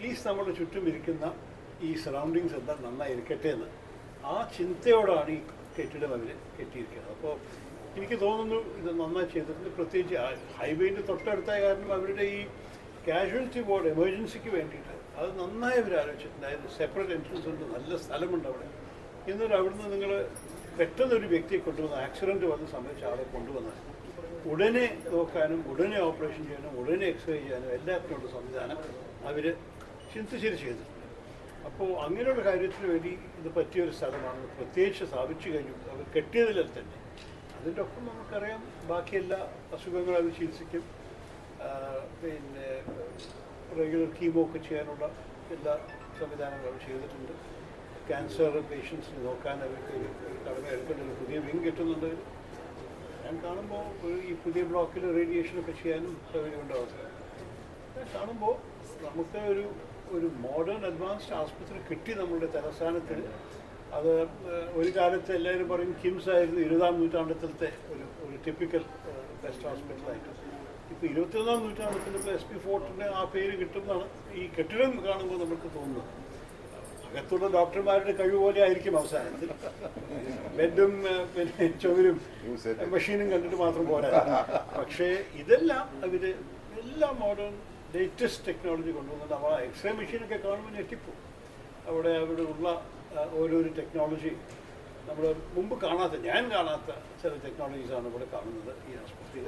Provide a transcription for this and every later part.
At least നമ്മുടെ ചുറ്റും ഇരിക്കുന്ന ഈ സറൗണ്ടിങ്സ് എന്താ നന്നായി ഇരിക്കട്ടെ എന്ന്. ആ ചിന്തയോടാണ് ഈ കെട്ടിടം അവർ കെട്ടിയിരിക്കുന്നത്. അപ്പോൾ എനിക്ക് തോന്നുന്നു ഇത് നന്നായി ചെയ്തിട്ടുണ്ട്. പ്രത്യേകിച്ച് ഹൈവേന്റെ തൊട്ടടുത്തായ കാരണം അവരുടെ ഈ കാഷ്വാലിറ്റി ബോർഡ് എമർജൻസിക്ക് വേണ്ടിയിട്ട് അത് നന്നായി അവർ ആലോചിച്ചിട്ടുണ്ട്. അതായത് സെപ്പറേറ്റ് എൻട്രൻസ് ഉണ്ട് നല്ല സ്ഥലമുണ്ട് അവിടെ. എന്നിട്ട് അവിടുന്ന് നിങ്ങൾ പെട്ടെന്ന് ഒരു വ്യക്തിയെ കൊണ്ടുവന്ന് ആക്സിഡന്റ് വന്ന സമയത്ത് ആളെ കൊണ്ടുവന്നാൽ ഉടനെ നോക്കാനും ഉടനെ ഓപ്പറേഷൻ ചെയ്യാനും ഉടനെ എക്സ്റേ ചെയ്യാനും എല്ലാത്തിനുള്ള സംവിധാനം അവർ ചിന്തിച്ചിരി ചെയ്തിട്ടുണ്ട് അപ്പോൾ അങ്ങനെയുള്ള കാര്യത്തിന് വേണ്ടി ഇത് പറ്റിയൊരു സ്ഥലമാണ്. പ്രത്യേകിച്ച് സ്ഥാപിച്ചു കഴിഞ്ഞു. അവർ കെട്ടിയതിൽ തന്നെ. അതിന്റെ ഒപ്പം നമുക്കറിയാം ബാക്കി എല്ലാ അസുഖങ്ങളും അവർ ചികിത്സിക്കും. പിന്നെ റെഗുലർ കീമോ ഒക്കെ ചെയ്യാനുള്ള എല്ലാ സംവിധാനങ്ങളും ചെയ്തിട്ടുണ്ട്. ക്യാൻസർ പേഷ്യൻസിന് നോക്കാൻ അവർക്ക് കടമ എടുക്കേണ്ട ഒരു പുതിയ വിങ് കിട്ടുന്നുണ്ട്. ഞാൻ കാണുമ്പോൾ ഈ പുതിയ ബ്ലോക്കിൽ റേഡിയേഷനൊക്കെ ചെയ്യാനും സൗകര്യമുണ്ടാവും കാണുമ്പോൾ നമുക്ക് ഒരു ഒരു മോഡേൺ അഡ്വാൻസ്ഡ് ആസ്പത്രി കിട്ടി നമ്മളുടെ തലസ്ഥാനത്തിൽ അത് ഒരു കാലത്ത് എല്ലാവരും പറയും കിംസ് ആയിരുന്നു ഇരുപതാം നൂറ്റാണ്ടത്തിലത്തെ ഒരു ഒരു ടിപ്പിക്കൽ ബെസ്റ്റ് ഹോസ്പിറ്റലായിട്ട് ഇപ്പോൾ ഇരുപത്തിയൊന്നാം നൂറ്റാണ്ടത്തിൽ ഇപ്പോൾ എസ് പി ഫോർട്ടിന് ആ പേര് കിട്ടുന്നതാണ് ഈ കെട്ടിടം കാണുമ്പോൾ നമുക്ക് തോന്നുന്നത്. അകത്തുള്ള ഡോക്ടർമാരുടെ കഴിവ് പോലെ ആയിരിക്കും അവസാനം ബെഡും പിന്നെ ചുവരും മെഷീനും കണ്ടിട്ട് മാത്രം പോരാ. പക്ഷേ ഇതെല്ലാം അവർ എല്ലാ മോഡേൺ ലേറ്റസ്റ്റ് ടെക്നോളജി കൊണ്ടുവന്നിട്ട് അവ എക്സ്റേ മെഷീനൊക്കെ കാണുമ്പോൾ ഞെട്ടിപ്പോ അവിടെ അവിടെ ഉള്ള ഓരോരോ ടെക്നോളജി നമ്മൾ മുമ്പ് കാണാത്ത ഞാൻ കാണാത്ത ചില ടെക്നോളജീസാണ് ഇവിടെ കാണുന്നത് ഈ ആസ്പത്രിയിൽ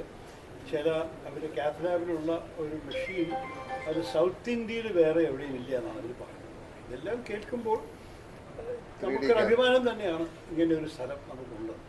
ചില അവർ കാത്തലാബിലുള്ള ഒരു മെഷീൻ അത് സൗത്ത് ഇന്ത്യയിൽ വേറെ എവിടെയും ഇല്ല എന്നാണ് അവർ പറയുന്നത്. ഇതെല്ലാം കേൾക്കുമ്പോൾ നമുക്കൊരു അഭിമാനം തന്നെയാണ് ഇങ്ങനെ ഒരു സ്ഥലം നമുക്കുള്ളത്.